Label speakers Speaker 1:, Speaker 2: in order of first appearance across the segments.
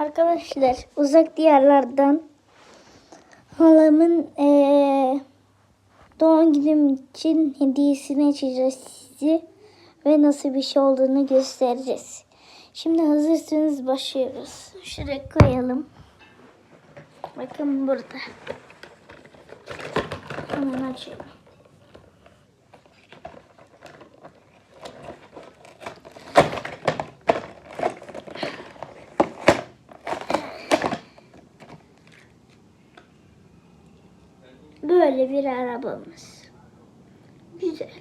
Speaker 1: Arkadaşlar uzak diyarlardan halamın eee doğum günüm için hediyesini açacağız sizi ve nasıl bir şey olduğunu göstereceğiz. Şimdi hazırsanız başlıyoruz. Şuraya koyalım. Bakın burada. Hemen açıyorum. Böyle bir arabamız. Güzel.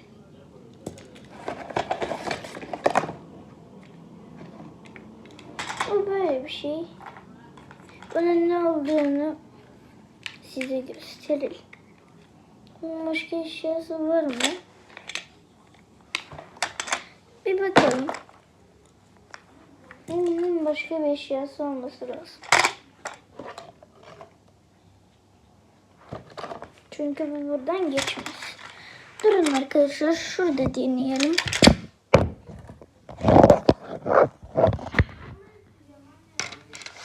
Speaker 1: Bu böyle bir şey. Bunun ne olduğunu size gösterelim. Başka eşyası var mı? Bir bakalım. Bunun başka bir eşyası olması lazım. Çünkü bu buradan geçmez. Durun arkadaşlar şurada deneyelim.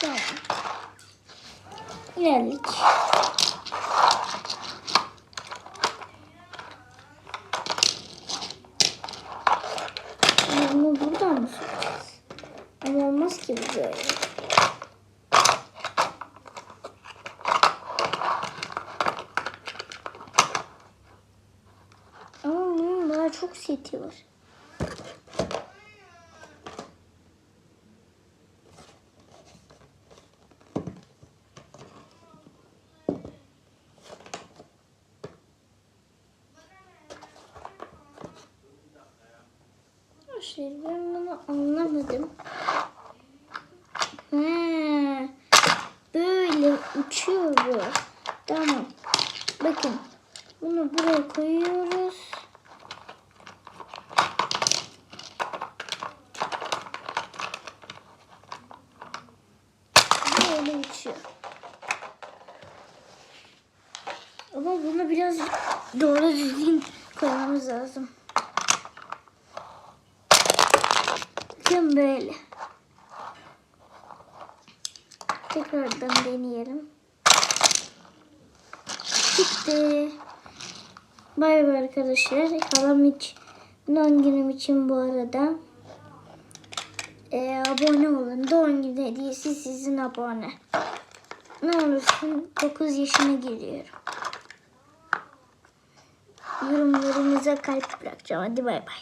Speaker 1: Tamam. Geldik. Bunu buradan mı sokacağız? Ama olmaz ki bu böyle. Ama bunun daha çok seti var. Şey, ben bunu anlamadım. Ha, böyle uçuyor bu. Tamam. Bakın. Bunu buraya koyuyoruz. Uçuyor. Ama bunu biraz doğru düzgün koymamız lazım. Bakın böyle. Tekrardan deneyelim. Bitti. Bay bay arkadaşlar. Halam için doğum günüm için bu arada. Ee, abone olun. Doğum günü hediyesi sizin abone. Ne olursun 9 yaşına giriyorum. Yorumlarınıza kalp bırakacağım. Hadi bay bay.